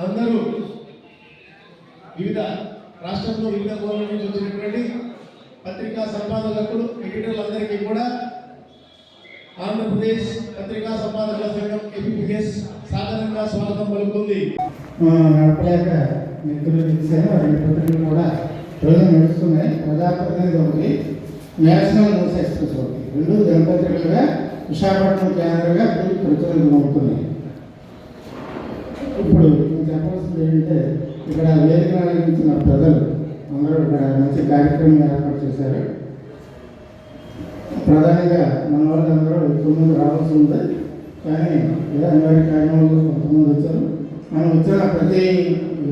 అందరూ వివిధ రాష్ట్రంలో వివిధ కోణాల నుంచి వచ్చినటువంటి పత్రికా సంపాదకులకు ఎడిటర్లందరికీ కూడా ఆంధ్రప్రదేశ్ పత్రికా సంపాదకుల సంఘం ఏపీఎస్ సాధారణంగా స్వాగతం పలుకుతుంది. నడపలేక మిత్రులు ఇచ్చారు అన్ని పత్రికలు కూడా రోజు నడుస్తున్నాయి. ప్రజాప్రతినిధి ఒకటి నేషనల్ న్యూస్ ఎక్స్ప్రెస్ ఒకటి రెండు దినపత్రికలుగా విశాఖపట్నం కేంద్రంగా ప్రచురణలు అవుతున్నాయి ఇప్పుడు నేను చెప్పాల్సింది ఏంటంటే ఇక్కడ వేదిక నిర్వహించిన ప్రజలు అందరూ ఇక్కడ మంచి కార్యక్రమం ఏర్పాటు చేశారు. ప్రధానంగా మన వాళ్ళందరూ తొమ్మిది మంది రావాల్సి ఉంది. కానీ ఏదో అనివార్య కారణాలు కొంతమంది వచ్చారు. మనం వచ్చిన ప్రతి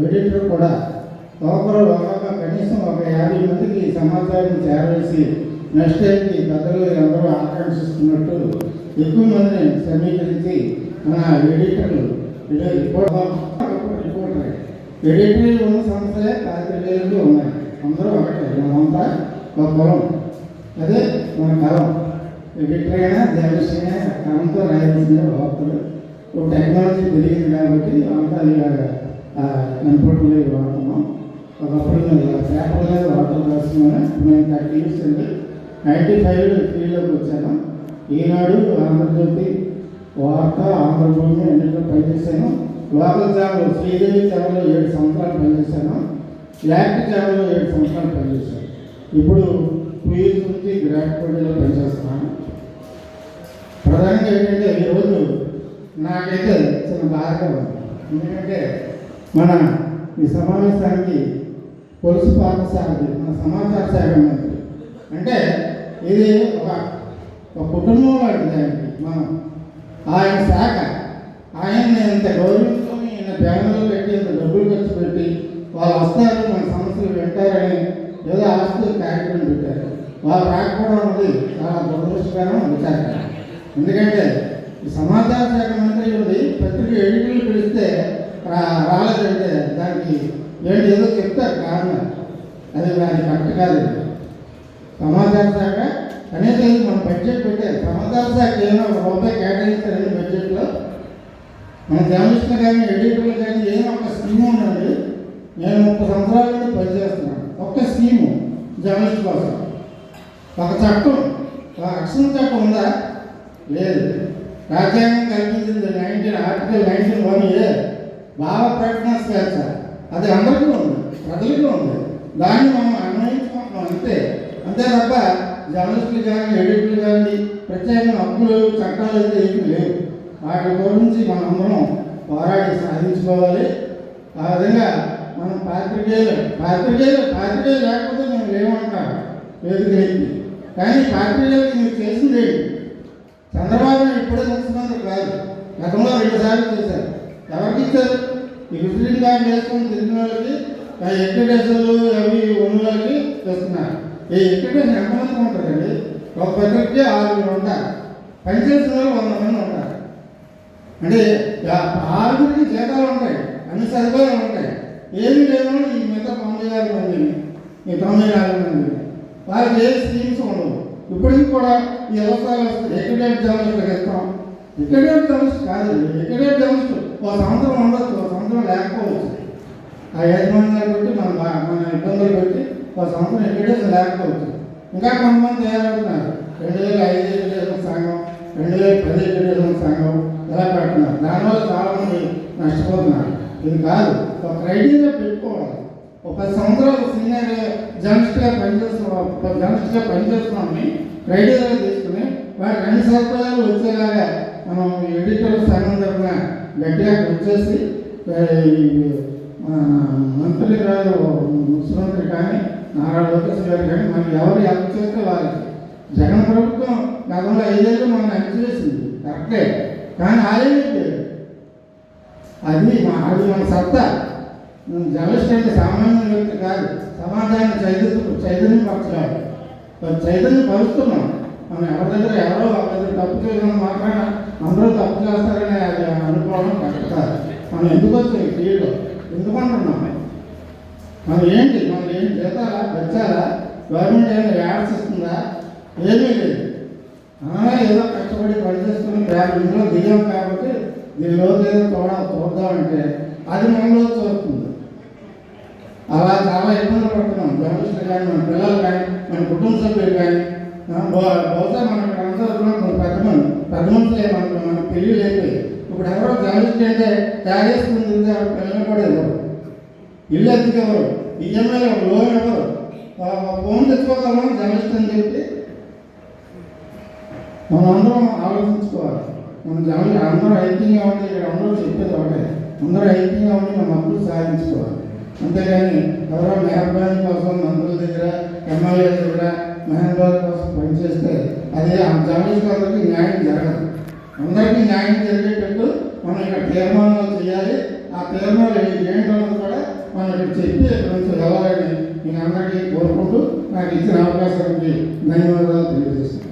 ఎడిటర్ కూడా ఒకరు ఒక్కొక్క కనీసం ఒక యాభై మందికి సమాచారం చేరవేసి నెక్స్ట్ టైంకి పెద్దలు అందరూ ఆకాంక్షిస్తున్నట్టు ఎక్కువ మందిని సమీకరించి మన ఎడిటర్లు ఇలా రిపోర్ట్ రిపోర్టర్ ఎడిటర్లు ఉన్న సంస్థలే పాత్రికేయులు ఉన్నాయి. అందరూ ఒకటే. మనమంతా ఒక పొలం. అదే మన కలం. ఎడిటరీ అయినా జర్నలిస్ట్ కలంతో రాయాల్సిందే వార్తలు ఒక టెక్నాలజీ పెరిగింది కాబట్టి అంతా ఇలాగ కంప్యూటర్లో వాడుతున్నాం. ఒకప్పుడు పేపర్ మీద వార్తలు రాస్తున్నాను నేను థర్టీ ఇయర్స్ అండి నైంటీ ఫైవ్ ఫీల్డ్లోకి వచ్చాను ఈనాడు ఆంధ్రజ్యోతి వార్త ఆంధ్రభూమి అన్నింటిలో పనిచేశాను. లోకల్ ఛానల్ శ్రీదేవి ఛానల్లో ఏడు సంవత్సరాలు పనిచేశాను. యాక్ట్ ఛానల్లో ఏడు సంవత్సరాలు పనిచేశాను. ఇప్పుడు క్వీజ్ నుంచి గ్రాట్పూడిలో పనిచేస్తున్నాను. ప్రధానంగా ఏంటంటే ఈరోజు నాకైతే చిన్న బాధగా ఉంది. ఎందుకంటే మన ఈ సమావేశానికి పొలుసు పాఠశాలకి మన సమాచార శాఖ మంత్రి. అంటే ఇది ఒక ఒక కుటుంబం లాంటిది దానికి మనం ఆయన శాఖ. ఆయన్ని ఇంత గౌరవించుకొని ఈయన బ్యాంకులో పెట్టి ఇంత డబ్బులు ఖర్చు పెట్టి వాళ్ళు వస్తారు మన సమస్యలు వింటారని ఏదో ఆస్తి కార్యక్రమం పెట్టారు. వాళ్ళు రాకపోవడం అనేది చాలా దురదృష్టకరం విచారణ ఎందుకంటే సమాచార శాఖ మంత్రి ఉంది పత్రిక ఎడిటర్లు పిలిస్తే రా రాలేదంటే దానికి ఏంటి ఏదో చెప్తారు కారణం అది దానికి కరెక్ట్ కాదు సమాచార శాఖ కనీసం బడ్జెట్ పెట్టారు సమాచార శాఖ ఏమైనా ఒక రూపాయి కేటాయించారండి బడ్జెట్లో మన జర్నలిస్టులు కానీ ఎడిటర్లు కానీ ఏదైనా ఒక స్కీమ్ ఉండండి నేను ముప్పై సంవత్సరాల నుండి పనిచేస్తున్నాను. ఒక్క స్కీము జర్నలిస్ట్ కోసం. ఒక చట్టం ఒక రక్షణ చట్టం ఉందా? లేదు. రాజ్యాంగం కల్పించింది nineteen article nineteen one A. భావ ప్రకటన స్వేచ్ఛ. అది అందరికీ ఉంది ప్రజలకి ఉంది. దాన్ని మనం అన్వయించుకుంటున్నాం అంతే. అంతే తప్ప జర్నలిస్టులు కానీ ఎడిటర్లు కానీ ప్రత్యేకమైన హక్కులు చట్టాలు అయితే ఏమీ లేవు. వాటి గురించి మనం అందరం పోరాడి సాధించుకోవాలి. ఆ విధంగా మనం పాత్రికేయులు పాత్రికేయులు పాత్రికేయులు లేకపోతే మేము లేమంటారు. వేదికలకి కానీ పాత్రికేయులకి మీరు చేసింది ఏంటి చంద్రబాబు నాయుడు ఇప్పుడే ముఖ్యమంత్రి కాదు. గతంలో రెండుసార్లు చేశారు. ఎవరికి ఇచ్చారు? ఈ విజిటింగ్ కార్డు వేసుకొని తిరిగిన వాళ్ళకి ఆ ఎక్విడేషన్లు అవి ఉన్న వాళ్ళకి ఇస్తున్నారు ఈ ఎక్విప్మెంట్ ఎంతమంది ఉంటారండి ఒక పత్రికకి ఆరుగురు ఉంటారు పనిచేసిన వాళ్ళు వంద మంది ఉంటారు. అంటే ఆరుగురికి జీతాలు ఉంటాయి అన్ని సదుపాయాలు ఉంటాయి. ఏమి లేదు ఈ మిగతా తొంభై ఆరు మందిని ఈ తొంభై నాలుగు మంది. వాళ్ళకి ఏ స్కీమ్స్ ఉండవు. ఇప్పటికి కూడా ఈ వ్యవసాయాలు వస్తాయి. ఎక్కడేట్ జర్నలిస్ట్ ఇస్తాం ఎక్కడేట్ జర్నలిస్ట్ కాదు ఎక్కడేట్ జర్నలిస్ట్ ఒక సంవత్సరం ఉండొచ్చు ఒక సంవత్సరం లేకపోవచ్చు. ఆ యజమానులు బట్టి మనం బా- మన ఇబ్బందులు బట్టి ఒక సంవత్సరం ఎక్కడేట్ లేకపోతుంది ఇంకా కొంతమంది తయారవుతున్నారు. రెండు వేల ఐదు ఎక్కడేషన్ సంఘం రెండు వేల పది ఎక్కడేషన్ సంఘం ఇలా పెడుతున్నారు. దానివల్ల చాలామంది నష్టపోతున్నారు. ఇది కాదు ఒక క్రైటీరియా పెట్టుకోవాలి. ఒక పది సంవత్సరాలు సీనియర్ జర్నలిస్ట్గా పనిచేస్తున్నాం ఒక జర్నలిస్ట్గా పనిచేస్తున్నామని క్రైటీరియా తీసుకుని వారి రెండు సదుపాయాలు వచ్చేలాగా మనం ఎడిటర్ సంఘం తరఫున గట్టిగా వచ్చేసి మంత్రి గారు ముఖ్యమంత్రి కానీ నారా లోకేష్ గారు కానీ మనం ఎవరు హెల్ప్ చేస్తే వారికి? జగన్ ప్రభుత్వం గతంలో ఐదేళ్ళు మనం ఎంత చేసింది కరెక్టే. కానీ ఆలేదు అది మా అది మన సత్తా. జర్నలిస్ట్ అంటే సామాన్య వ్యక్తి కాదు. సమాజాన్ని చైతన్య చైతన్యం మరి చైతన్యం పరుస్తున్నాం మనం ఎవరి దగ్గర ఎవరో దగ్గర తప్పు చేయడం మాత్రాన అందరూ తప్పు చేస్తారని అది అనుకోవడం కరెక్ట్ కాదు. మనం ఎందుకు వచ్చాం ఈ ఫీల్డ్లో ఎందుకు అంటున్నాం? మనం ఏంటి మనం ఏం చేతారా వచ్చారా? గవర్నమెంట్ ఏమైనా యాడ్స్ ఇస్తుందా? ఏమీ లేదు. ఏదో కష్టపడి పనిచేస్తున్నాం యాభై ఇంట్లో దిగాం కాబట్టి రోజు ఏదో చూడ చూద్దామంటే అది మనలో చూస్తుంది అలా చాలా ఇబ్బందులు పడుతున్నాం. జర్నలిస్టులు కానీ మన పిల్లలు కానీ మన కుటుంబ సభ్యులు కానీ బహుశా మన ఇక్కడ అందరూ కూడా పెద్ద మంది పెద్ద మనకు మన పెళ్ళి అయిపోయి ఇప్పుడు ఎవరో జర్నలిస్ట్ అయితే తాగేసుకుని పిల్లలు కూడా ఇవ్వరు ఇల్లు ఎందుకు ఎవరు? ఈఎంఐలో లోన్ ఎవరు ఫోన్ తెచ్చుకోగలమా? జర్నలిస్ట్ అని చెప్పి? మనం అందరం ఆలోచించుకోవాలి. మన జనం అందరూ ఐక్యంగా ఉండి అందరూ చెప్పేది ఒకటే. అందరూ ఐక్యంగా ఉండి మన హక్కులు సాధించుకోవాలి. అంతేగాని ఎవరో మెహర్బాన్ కోసం మంత్రుల దగ్గర ఎమ్మెల్యే దగ్గర మెహర్బాన్ కోసం పనిచేస్తే అది ఆ జర్నలిస్టులందరికీ న్యాయం జరగదు. అందరికీ న్యాయం జరిగేటట్టు మనం ఇక్కడ తీర్మానాలు చేయాలి. ఆ తీర్మానాలు ఏంటన్నది కూడా మనకి ఇక్కడ చెప్పి ఇక్కడ వెళ్ళాలని నేను అందరికీ కోరుకుంటూ నాకు ఇచ్చిన అవకాశానికి ధన్యవాదాలు తెలియజేస్తున్నాను.